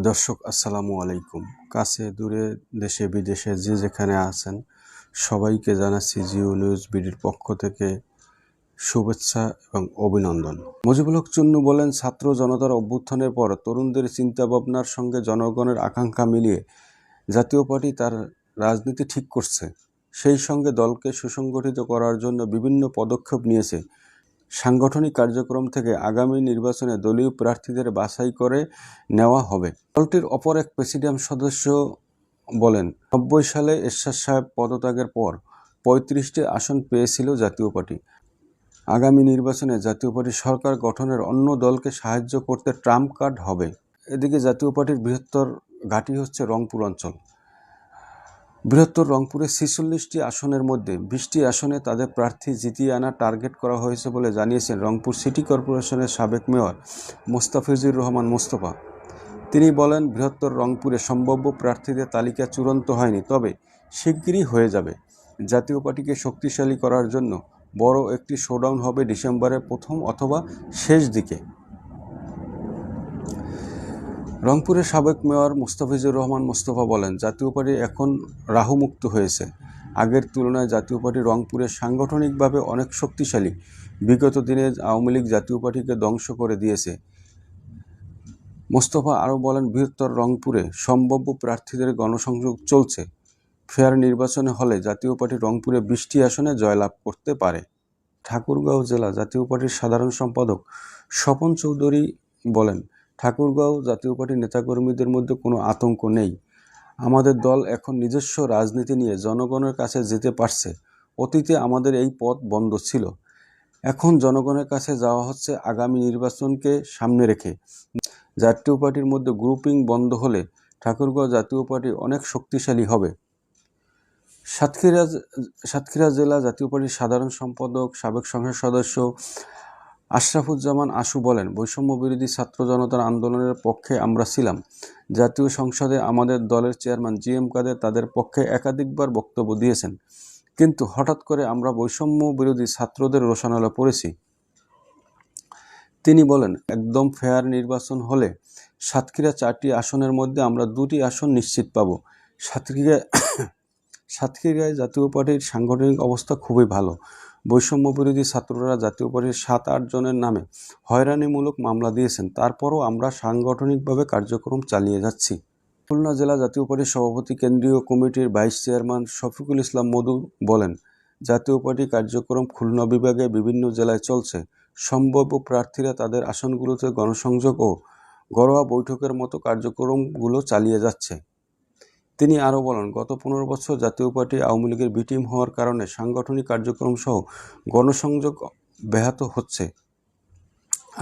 দর্শক, আসসালামু আলাইকুম। কাছে, দূরে, দেশে, বিদেশে যে যেখানে আছেন, সবাইকে জানাচ্ছি জিও নিউজ বিডির পক্ষ থেকে শুভেচ্ছা এবং অভিনন্দন। মুজিবুল হক চুন্নু বলেন, ছাত্র জনতার অভ্যুত্থানের পর তরুণদের চিন্তাভাবনার সঙ্গে জনগণের আকাঙ্ক্ষা মিলিয়ে জাতীয় পার্টি তার রাজনীতি ঠিক করছে। সেই সঙ্গে দলকে সুসংগঠিত করার জন্য বিভিন্ন পদক্ষেপ নিয়েছে সাংগঠনিক কার্যক্রম থেকে আগামী নির্বাচনে দলীয় প্রার্থীদের বাছাই করে নেওয়া হবে। দলটির অপর এক প্রেসিডিয়াম সদস্য বলেন, নব্বই সালে এরশাদ সাহেব পদত্যাগের পর পঁয়ত্রিশটি আসন পেয়েছিল জাতীয় পার্টি। আগামী নির্বাচনে জাতীয় পার্টি সরকার গঠনের অন্য দলকে সাহায্য করতে ট্রাম্প কার্ড হবে। এদিকে জাতীয় পার্টির বৃহত্তর ঘাঁটি হচ্ছে রংপুর অঞ্চল। বৃহত্তর রংপুরে ছেচল্লিশটি আসনের মধ্যে বিশটি আসনে তাদের প্রার্থী জিতিয়ে আনা টার্গেট করা হয়েছে বলে জানিয়েছেন রংপুর সিটি কর্পোরেশনের সাবেক মেয়র মোস্তাফিজুর রহমান মোস্তফা। তিনি বলেন, বৃহত্তর রংপুরে সম্ভাব্য প্রার্থীদের তালিকা চূড়ান্ত হয়নি, তবে শিগগিরই হয়ে যাবে। জাতীয় পার্টিকে শক্তিশালী করার জন্য বড় একটি শোডাউন হবে ডিসেম্বরের প্রথম অথবা শেষ দিকে। রংপুরের সাবেক মেয়র মুস্তাফিজুর রহমান মোস্তফা বলেন, জাতীয় পার্টি এখন রাহুমুক্ত হয়েছে। আগের তুলনায় জাতীয় পার্টি রংপুরে সাংগঠনিকভাবে অনেক শক্তিশালী। বিগত দিনে আওয়ামী লীগ জাতীয় পার্টিকে ধ্বংস করে দিয়েছে। মোস্তফা আরও বলেন, বৃহত্তর রংপুরে সম্ভাব্য প্রার্থীদের গণসংযোগ চলছে। ফেয়ার নির্বাচনে হলে জাতীয় পার্টি রংপুরে বৃষ্টি আসনে জয়লাভ করতে পারে। ঠাকুরগাঁও জেলা জাতীয় পার্টির সাধারণ সম্পাদক স্বপন চৌধুরী বলেন ঠাকুরগাঁও জাতীয় পার্টির নেতাকর্মীদের মধ্যে কোনো আতঙ্ক নেই। আমাদের দল এখন নিজস্ব রাজনীতি নিয়ে জনগণের কাছে যেতে পারছে। অতীতে আমাদের এই পথ বন্ধ ছিল। এখন জনগণের কাছে যাওয়া হচ্ছে আগামী নির্বাচনকে সামনে রেখে। জাতীয় পার্টির মধ্যে গ্রুপিং বন্ধ হলে ঠাকুরগাঁও জাতীয় পার্টি অনেক শক্তিশালী হবে। সাতক্ষীরা সাতক্ষীরা জেলা জাতীয় পার্টির সাধারণ সম্পাদক, সাবেক সংসদ সদস্য আশরাফুজ্জামান আশু বলেন বৈষম্য বিরোধী ছাত্র জনতার আন্দোলনের পক্ষে আমরা ছিলাম। জাতীয় সংসদে আমাদের দলের চেয়ারম্যান জি এম কাদের তাদের পক্ষে একাধিকবার বক্তব্য দিয়েছেন। কিন্তু হঠাৎ করে আমরা বৈষম্য বিরোধী ছাত্রদের রোশানলে পড়েছি। তিনি বলেন, একদম ফেয়ার নির্বাচন হলে সাতক্ষীরা চারটি আসনের মধ্যে আমরা দুটি আসন নিশ্চিত পাব। সাতক্ষীরা, সাতক্ষীরায় জাতীয় পার্টির সাংগঠনিক অবস্থা খুবই ভালো। বৈষম্য বিরোধী ছাত্ররা জাতীয় পার্টির সাত, আট জনের নামে হয়রানিমূলক মামলা দিয়েছেন। তারপরও আমরা সাংগঠনিকভাবে কার্যক্রম চালিয়ে যাচ্ছি। খুলনা জেলা জাতীয় পার্টির সভাপতি কেন্দ্রীয় কমিটির ভাইস চেয়ারম্যান শফিকুল ইসলাম মধু বলেন, জাতীয় পার্টি কার্যক্রম খুলনা বিভাগে বিভিন্ন জেলায় চলছে। সম্ভাব্য প্রার্থীরা তাদের আসনগুলোতে গণসংযোগ ও ঘরোয়া বৈঠকের মতো কার্যক্রমগুলো চালিয়ে যাচ্ছে। তিনি আরও বলেন, গত পনেরো বছর জাতীয় পার্টি আওয়ামী লীগের বিটিম হওয়ার কারণে সাংগঠনিক কার্যক্রম সহ গণসংযোগ ব্যাহত হচ্ছে।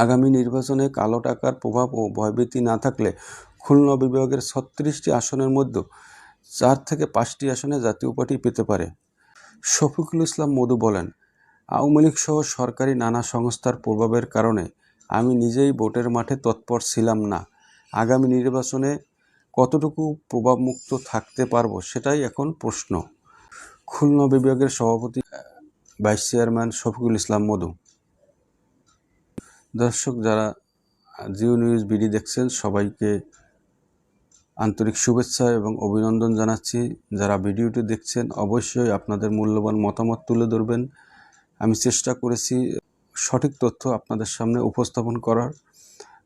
আগামী নির্বাচনে কালো টাকার প্রভাব ও ভয়ভীতি না থাকলে খুলনা বিভাগের ছত্রিশটি আসনের মধ্যে চার থেকে পাঁচটি আসনে জাতীয় পার্টি পেতে পারে। শফিকুল ইসলাম মধু বলেন, আওয়ামী লীগ সহ সরকারি নানা সংস্থার প্রভাবের কারণে আমি নিজেই ভোটের মাঠে তৎপর ছিলাম না। আগামী নির্বাচনে কতটুকু প্রভাবমুক্ত থাকতে পারব সেটাই এখন প্রশ্ন। খুলনা বিভাগের সভাপতি ভাইস চেয়ারম্যান শফিকুল ইসলাম মধু। দর্শক, যারা জিও নিউজ বিডি দেখছেন, সবাইকে আন্তরিক শুভেচ্ছা এবং অভিনন্দন জানাচ্ছি। যারা ভিডিওটি দেখছেন, অবশ্যই আপনাদের মূল্যবান মতামত তুলে ধরবেন। আমি চেষ্টা করেছি সঠিক তথ্য আপনাদের সামনে উপস্থাপন করার।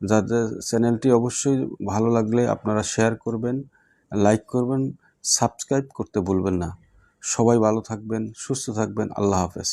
যাদের চ্যানেলটি অবশ্যই ভালো লাগলে আপনারা শেয়ার করবেন লাইক করবেন সাবস্ক্রাইব করতে ভুলবেন না। সবাই ভালো থাকবেন, সুস্থ থাকবেন, আল্লাহ হাফেজ।